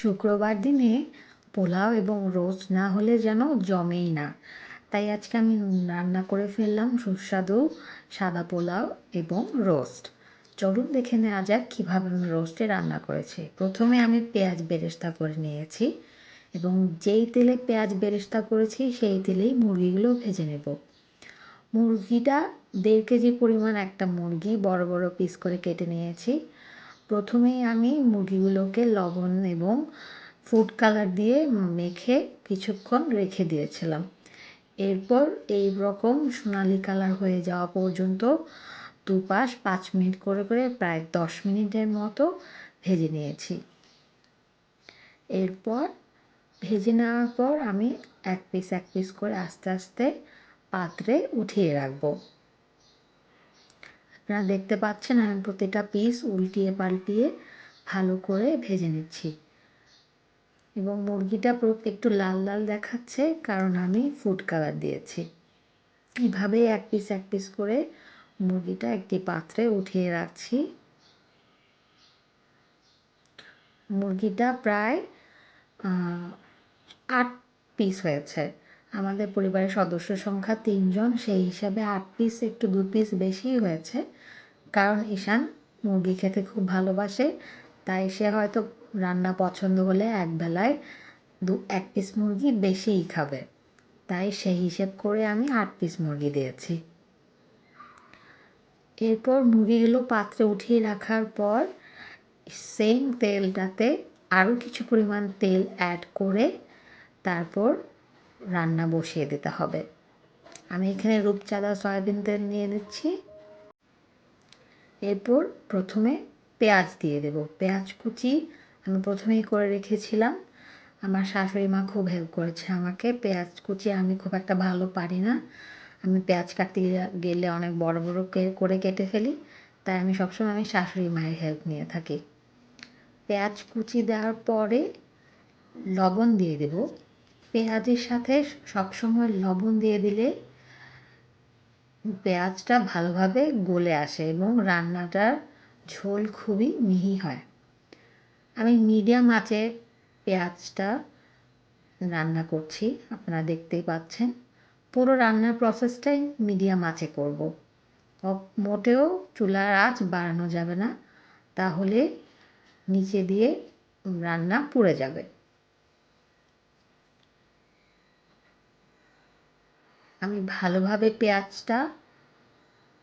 শুক্রবার দিনে পোলাও এবং রোস্ট না হলে যেন জমেই না। তাই আজকে আমি রান্না করে ফেললাম সুস্বাদু সাদা পোলাও এবং রোস্ট। চলুন দেখে নেওয়া যাক কীভাবে আমি রোস্টে রান্না করেছি। প্রথমে আমি পেঁয়াজ বেরেস্তা করে নিয়েছি এবং যেই তেলে পেঁয়াজ বেরেস্তা করেছি সেই তেলেই মুরগিগুলো ভেজে নেব। মুরগিটা দেড় কেজি পরিমাণ একটা মুরগি বড় বড় পিস করে কেটে নিয়েছি। প্রথমেই আমি মুরগিগুলোকে লবণ এবং ফুড কালার দিয়ে মেখে কিছুক্ষণ রেখে দিয়েছিলাম। এরপর এই রকম সোনালি কালার হয়ে যাওয়া পর্যন্ত দুপাশ পাঁচ মিনিট করে করে প্রায় দশ মিনিটের মতো ভেজে নিয়েছি। এরপর ভেজে নেওয়ার পর আমি এক পিস এক পিস করে আস্তে আস্তে পাত্রে উঠিয়ে রাখব। আপনারা দেখতে পাচ্ছেন, আমি প্রতিটা পিস উল্টিয়ে পাল্টিয়ে ভালো করে ভেজে নিচ্ছি। এবং মুরগিটা একটু লাল লাল দেখাচ্ছে, কারণ আমি ফুড কালার দিয়েছি। এভাবেই এক পিস এক পিস করে মুরগিটা একটি পাত্রে উঠিয়ে রাখছি। মুরগিটা প্রায় আট পিস হয়েছে। আমাদের পরিবারের সদস্য সংখ্যা তিনজন, সেই হিসাবে আট পিস একটু দু পিস বেশিই হয়েছে। কারণ ঈশান মুরগি খেতে খুব ভালোবাসে, তাই সে হয়তো রান্না পছন্দ হলে একবেলায় দু, এক পিস মুরগি বেশিই খাবে। তাই সেই হিসেব করে আমি আট পিস মুরগি দিয়েছি। এরপর মুরগিগুলো পাত্রে উঠিয়ে রাখার পর সেম তেলটাতে আরও কিছু পরিমাণ তেল অ্যাড করে তারপর রান্না বসিয়ে দিতে হবে। আমি এখানে রূপচাঁদা সয়াবিন তেল নিয়ে নিচ্ছি। এরপর প্রথমে পেঁয়াজ দিয়ে দেব। পেঁয়াজ কুচি আমি প্রথমেই করে রেখেছিলাম। আমার শাশুড়ি মা খুব হেল্প করেছে আমাকে। পেঁয়াজ কুচি আমি খুব একটা ভালো পারি না। আমি পেঁয়াজ কাটতে গেলে অনেক বড় বড় করে কেটে ফেলি। তাই আমি সবসময় আমি শাশুড়ি মায়ের হেল্প নিয়ে থাকি। পেঁয়াজ কুচি দেওয়ার পরে লবণ দিয়ে দেব। পেঁয়াজের সাথে সবসময় লবণ দিয়ে দিলে পেঁয়াজটা ভালোভাবে গলে আসে এবং রান্নাটার ঝোল খুবই মিহি হয়। আমি মিডিয়াম আঁচে পেঁয়াজটা রান্না করছি, আপনারা দেখতেই পাচ্ছেন। পুরো রান্নার প্রসেসটাই মিডিয়াম আঁচে করব। মোটেও চুলার আঁচ বাড়ানো যাবে না, তাহলে নিচে দিয়ে রান্না পুড়ে যাবে। আমি ভালোভাবে পেঁয়াজটা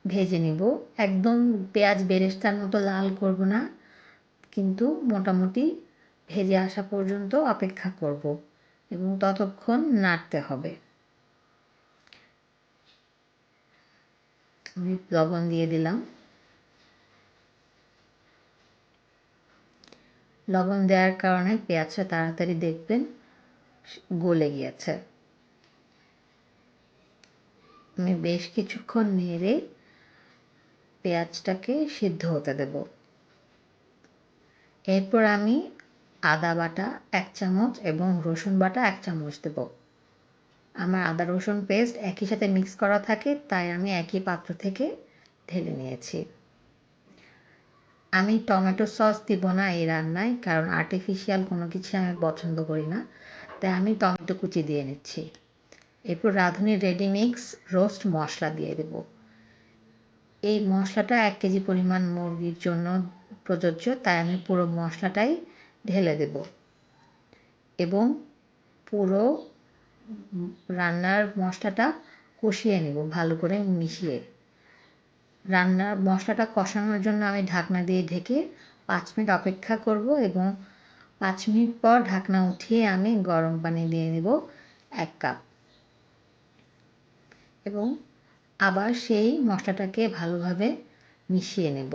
ভেজে নেব। একদম পেঁয়াজ বেরেস্তার মতো লাল করব না, কিন্তু মোটামুটি ভেজে আসা পর্যন্ত অপেক্ষা করব এবং ততক্ষণ নাড়তে হবে। আমি লবণ দিয়ে দিলাম। লবণ দেওয়ার কারণে পেঁয়াজটা তাড়াতাড়ি দেখবেন গলে গিয়েছে। আমি বেশ কিছুক্ষণ নেড়ে পেঁয়াজটাকে সিদ্ধ হতে দেব। এরপর আমি আদা বাটা এক চামচ এবং রসুন বাটা এক চামচ দেব। আমার আদা রসুন পেস্ট একই সাথে মিক্স করা থাকে, তাই আমি একই পাত্র থেকে ঢেলে নিয়েছি। আমি টমেটো সস দিব না এই রান্নায়, কারণ আর্টিফিশিয়াল কোনো কিছু আমি পছন্দ করি না, তাই আমি টমেটো কুচি দিয়ে নিচ্ছি। এরপর রাঁধুনি রেডি মিক্স রোস্ট মশলা দিয়ে দেব। এই মশলাটা এক কেজি পরিমাণ মুরগির জন্য প্রযোজ্য, তাই আমি পুরো মশলাটাই ঢেলে দেব। এবং পুরো রান্নার মশলাটা কষিয়ে নেব ভালো করে মিশিয়ে। রান্নার মশলাটা কষানোর জন্য আমি ঢাকনা দিয়ে ঢেকে পাঁচ মিনিট অপেক্ষা করব এবং পাঁচ মিনিট পর ঢাকনা উঠিয়ে আমি গরম পানি দিয়ে নেব এক কাপ। এবং আবার সেই মশলাটাকে ভালোভাবে মিশিয়ে নেব।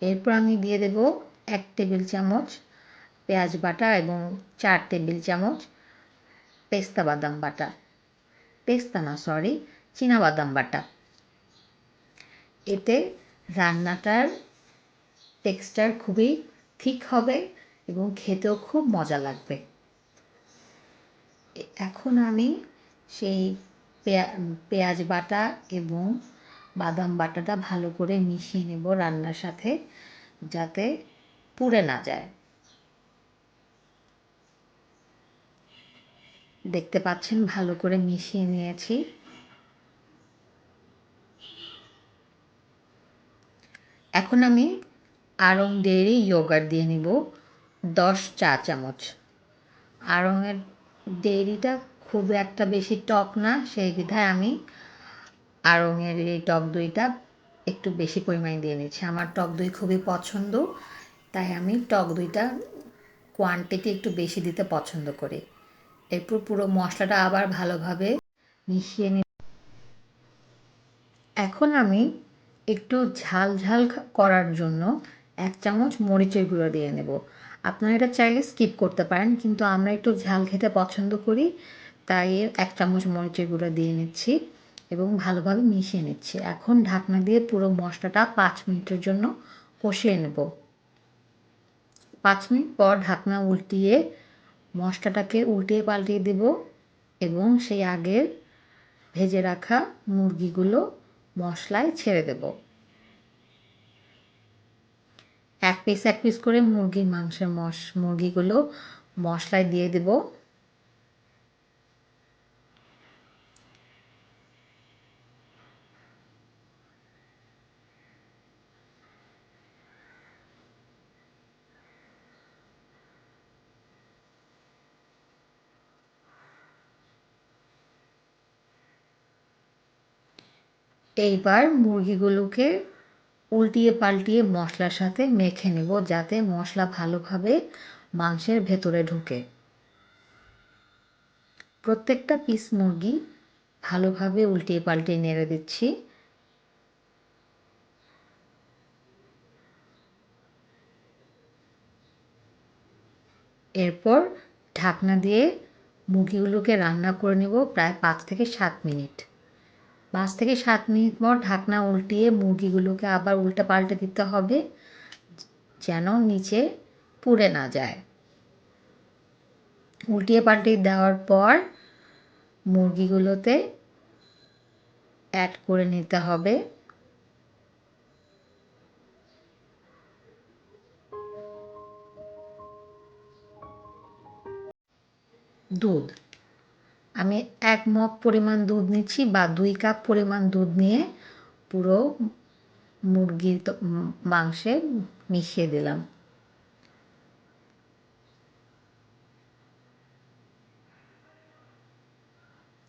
এরপর আমি দিয়ে দেব এক টেবিল চামচ পেঁয়াজ বাটা এবং চার টেবিল চামচ পেস্তা বাদাম বাটা। পেস্তা না সরি বাদাম বাটা। এতে রান্নাটার টেক্সচার খুবই ঠিক হবে এবং খেতেও খুব মজা লাগবে। এখন আমি সেই পেঁয়াজ বাটা এবং বাদাম বাটাটা ভালো করে মিশিয়ে নেব রান্নার সাথে যাতে পুড়ে না যায়। দেখতে পাচ্ছেন ভালো করে মিশিয়ে নিয়েছি। এখন আমি আড়ং ডেয়ারি ইয়োগার্ট দিয়ে নিব দশ চা চামচ আড়ংয়ের ডেয়ারিটা খুব একটা বেশি টক না, সেই বিধায় আমি আড়ংয়ের এই টক দইটা একটু বেশি পরিমাণে দিয়ে নিচ্ছি। আমার টক দই খুবই পছন্দ, তাই আমি টক দইটা কোয়ান্টিটি একটু বেশি দিতে পছন্দ করি। এরপর পুরো মশলাটা আবার ভালোভাবে মিশিয়ে নি এখন আমি একটু ঝাল ঝাল করার জন্য এক চামচ মরিচের গুঁড়ো দিয়ে নেব। আপনারা এটা চাইলে স্কিপ করতে পারেন, কিন্তু আমরা একটু ঝাল খেতে পছন্দ করি, তাই এক চামচ মরিচের গুঁড়ো দিয়ে নিচ্ছি এবং ভালোভাবে মিশিয়ে নিচ্ছি। এখন ঢাকনা দিয়ে পুরো মশলাটা পাঁচ মিনিটের জন্য কষিয়ে নেব। পাঁচ মিনিট পর ঢাকনা উল্টিয়ে মশলাটাকে উল্টিয়ে পাল্টিয়ে দেব এবং সেই আগের ভেজে রাখা মুরগিগুলো মশলায় ছেড়ে দেব। এক পিস এক পিস করে মুরগির মাংসের মশ মুরগিগুলো মশলায় দিয়ে দেব। এইবার মুরগিগুলোকে উল্টিয়ে পাল্টিয়ে মশলার সাথে মেখে নেব যাতে মশলা ভালোভাবে মাংসের ভেতরে ঢুকে। প্রত্যেকটা পিস মুরগি ভালোভাবে উল্টিয়ে পাল্টিয়ে নেড়ে দিচ্ছি। এরপর ঢাকনা দিয়ে মুরগিগুলোকে রান্না করে নেব প্রায় পাঁচ থেকে সাত মিনিট। পাঁচ থেকে সাত মিনিট পর ঢাকনা উল্টিয়ে মুরগিগুলোকে আবার উল্টে পাল্টে দিতে হবে, যেন নিচে পুড়ে না যায়। উল্টিয়ে পাল্টিয়ে দেওয়ার পর মুরগিগুলোতে অ্যাড করে নিতে হবে। দুধ। আমি এক মগ পরিমাণ দুধ নিচ্ছি বা দুই কাপ পরিমাণ দুধ নিয়ে পুরো মুরগির মাংসে মিশিয়ে দিলাম।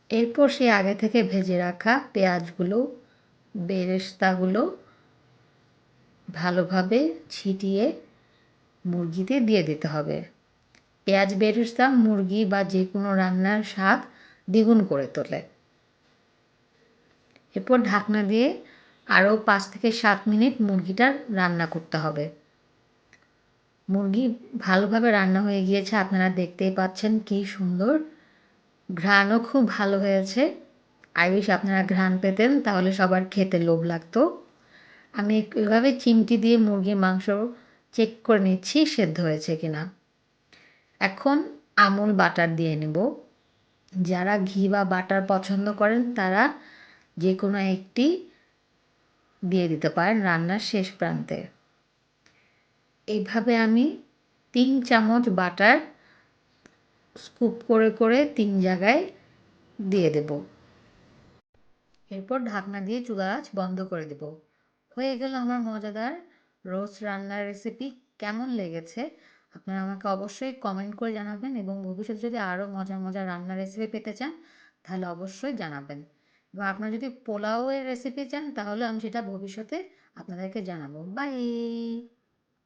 এরপর সে আগে থেকে ভেজে রাখা পেঁয়াজগুলো, বেরেস্তাগুলো ভালোভাবে ছিটিয়ে মুরগিতে দিয়ে দিতে হবে। পেঁয়াজ বেরেস্তা মুরগি বা যে কোনো রান্নার স্বাদ দ্বিগুণ করে তোলে। এরপর ঢাকনা দিয়ে আরও পাঁচ থেকে সাত মিনিট মুরগিটা রান্না করতে হবে। মুরগি ভালোভাবে রান্না হয়ে গিয়েছে, আপনারা দেখতেই পাচ্ছেন কি সুন্দর। ঘ্রাণও খুব ভালো হয়েছে। আইবিশ আপনারা ঘ্রাণ পেতেন, তাহলে সবার খেতে লোভ লাগতো। আমি এভাবে চিমটি দিয়ে মুরগির মাংস চেক করে নিচ্ছি, সেদ্ধ হয়েছে কিনা। এখন আমুল বাটার দিয়ে নেব। যারা ঘি বা বাটার পছন্দ করেন, তারা যে কোনো একটি দিয়ে দিতে পারেন রান্নার শেষ প্রান্তে। এইভাবে আমি তিন চামচ বাটার স্কুপ করে করে তিন জায়গায় দিয়ে দেব। এরপর ঢাকনা দিয়ে চুলা আঁচ বন্ধ করে দেব। হয়ে গেল আমার মজাদার রোস্ট রান্নার রেসিপি। কেমন লেগেছে আপনারা আমাকে অবশ্যই কমেন্ট করে জানাবেন এবং ভবিষ্যতে যদি আরও মজার মজার রান্নার রেসিপি পেতে চান, তাহলে অবশ্যই জানাবেন। এবং আপনারা যদি পোলাওয়ের রেসিপি চান, তাহলে আমি সেটা ভবিষ্যতে আপনাদেরকে জানাব। বাই